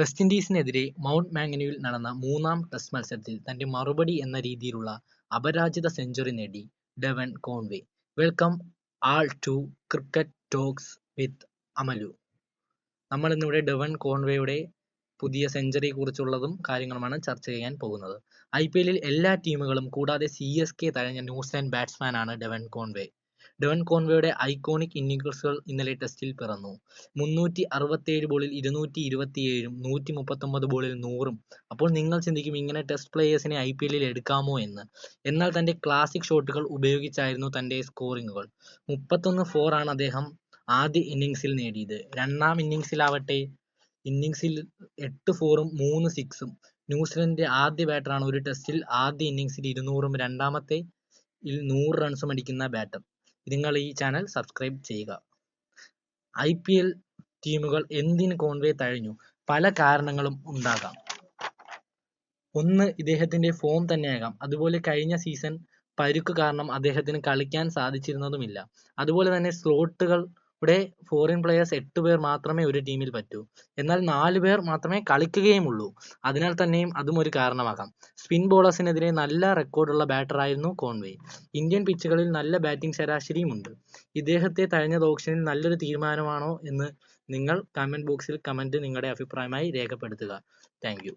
West ഇൻഡീസിനെതിരെ mount മാംഗനുവിൽ നടന്ന മൂന്നാം test മത്സരത്തിൽ തന്റെ മറുപടി എന്ന രീതിയിലുള്ള അപരാജിത സെഞ്ചുറി നേടി Devon Conway welcome all to cricket talks with Amalu നമ്മൾ ഇന്നിവിടെ ഡെവൻ കോൺവേയുടെ പുതിയ സെഞ്ചുറിയെ കുറിച്ചുള്ളതും കാര്യങ്ങളുമാണ് ചർച്ച ചെയ്യാൻ പോകുന്നത്. ഐ പി എല്ലിൽ എല്ലാ ടീമുകളും കൂടാതെ സി എസ് കെ തഴഞ്ഞ ന്യൂസിലാൻഡ് ബാറ്റ്സ്മാൻ ആണ് ഡെവൻ കോൺവേ ഡെവൻ കോൺവേയുടെ ഐക്കോണിക് ഇന്നിംഗ്സുകൾ ഇന്നലെ ടെസ്റ്റിൽ പിറന്നു. മുന്നൂറ്റി അറുപത്തേഴ് ബോളിൽ ഇരുന്നൂറ്റി ഇരുപത്തിയേഴും നൂറ്റി മുപ്പത്തൊമ്പത് ബോളിൽ നൂറും. അപ്പോൾ നിങ്ങൾ ചിന്തിക്കും ഇങ്ങനെ ടെസ്റ്റ് പ്ലേയേഴ്സിനെ ഐ പി എല്ലിൽ എടുക്കാമോ എന്ന്. എന്നാൽ തന്റെ ക്ലാസിക് ഷോട്ടുകൾ ഉപയോഗിച്ചായിരുന്നു തന്റെ സ്കോറിങ്ങുകൾ. മുപ്പത്തൊന്ന് ആണ് അദ്ദേഹം ആദ്യ ഇന്നിംഗ്സിൽ നേടിയത്. രണ്ടാം ഇന്നിംഗ്സിലാവട്ടെ ഇന്നിംഗ്സിൽ എട്ട് ഫോറും മൂന്ന് സിക്സും. ന്യൂസിലൻഡിന്റെ ആദ്യ ബാറ്ററാണ് ഒരു ടെസ്റ്റിൽ ആദ്യ ഇന്നിംഗ്സിൽ ഇരുന്നൂറും രണ്ടാമത്തെ ൽ നൂറ് റൺസും അടിക്കുന്ന ബാറ്റർ. നിങ്ങൾ ഈ ചാനൽ സബ്സ്ക്രൈബ് ചെയ്യുക. ഐ പി എൽ ടീമുകൾ എന്തിന് കോൺവേ തഴഞ്ഞു? പല കാരണങ്ങളും ഉണ്ടാകാം. ഒന്ന് ഇദ്ദേഹത്തിന്റെ ഫോം തന്നെയാകാം. അതുപോലെ കഴിഞ്ഞ സീസൺ പരുക്ക് കാരണം അദ്ദേഹത്തിന് കളിക്കാൻ സാധിച്ചിരുന്നതുമില്ല. അതുപോലെ തന്നെ സ്ലോട്ടുകളുടെ ഫോറിൻ പ്ലെയേഴ്സ് എട്ട് പേർ മാത്രമേ ഒരു ടീമിൽ പറ്റൂ. എന്നാൽ നാല് പേർ മാത്രമേ കളിക്കുകയുമുള്ളൂ. അതിനാൽ തന്നെയും അതും ഒരു കാരണമാകാം. സ്പിൻ ബോളേഴ്സിനെതിരെ നല്ല റെക്കോർഡുള്ള ബാറ്ററായിരുന്നു കോൺവേ ഇന്ത്യൻ പിച്ചുകളിൽ നല്ല ബാറ്റിംഗ് ശരാശരിയുമുണ്ട്. ഇദ്ദേഹത്തെ തഴഞ്ഞത് ഓപ്ഷനിൽ നല്ലൊരു തീരുമാനമാണോ എന്ന് നിങ്ങൾ കമന്റ് ബോക്സിൽ കമന്റ് നിങ്ങളുടെ അഭിപ്രായമായി രേഖപ്പെടുത്തുക. താങ്ക്